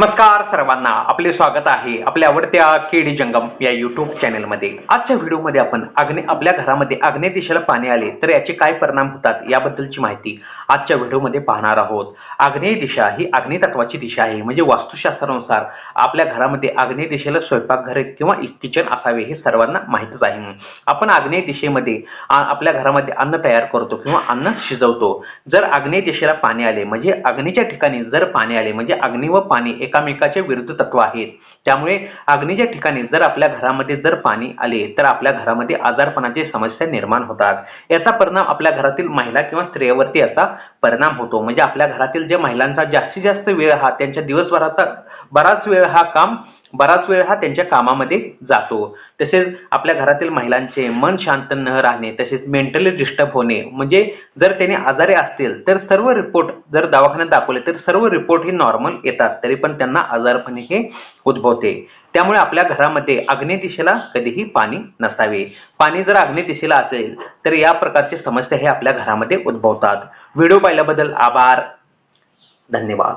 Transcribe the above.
नमस्कार सर्वांना. आपले स्वागत आहे आपल्या आवडत्या केडी जंगम या युट्यूब चॅनलमध्ये आजच्या व्हिडिओमध्ये आपण आग्ने आपल्या घरामध्ये आग्नेय दिशेला पाणी आले तर याचे काय परिणाम होतात याबद्दलची माहिती आजच्या व्हिडिओमध्ये पाहणार आहोत. आग्नेय दिशा ही आग्नेय तत्वाची दिशा आहे. म्हणजे वास्तुशास्त्रानुसार आपल्या घरामध्ये आग्नेय दिशेला स्वयंपाकघर किंवा किचन असावे हे सर्वांना माहीतच आहे. आपण आग्नेय दिशेमध्ये आपल्या घरामध्ये अन्न तयार करतो किंवा अन्न शिजवतो. जर आग्नेय दिशेला पाणी आले म्हणजे अग्नीच्या ठिकाणी जर पाणी आले म्हणजे अग्नी व पाणी एकामेकाचे विरुद्ध तत्व आहेत. त्यामुळे अग्नीच्या ठिकाणी जर आपल्या घरामध्ये जर पाणी आले तर आपल्या घरामध्ये आजारपणाची समस्या निर्माण होतात. याचा परिणाम आपल्या घरातील महिला किंवा स्त्रियावरती असा परिणाम होतो. म्हणजे आपल्या घरातील जे महिलांचा जास्तीत जास्त वेळ हा त्यांच्या दिवसभराचा बराच वेळ हा काम बराच वेळ हा त्यांच्या कामामध्ये जातो. तसेच आपल्या घरातील महिलांचे मन शांत न राहणे तसेच मेंटली डिस्टर्ब होणे म्हणजे जर त्याने आजारी असतील तर सर्व रिपोर्ट जर दवाखान्यात दाखवले तर सर्व रिपोर्ट हे नॉर्मल येतात. तरी पण त्यांना आजारपणे हे उद्भवते. त्यामुळे आपल्या घरामध्ये आग्नेय दिशेला कधीही पाणी नसावे. पाणी जर आग्नेय दिशेला असेल तर या प्रकारची समस्या हे आपल्या घरामध्ये उद्भवतात. व्हिडिओ पाहिल्याबद्दल आभार. धन्यवाद.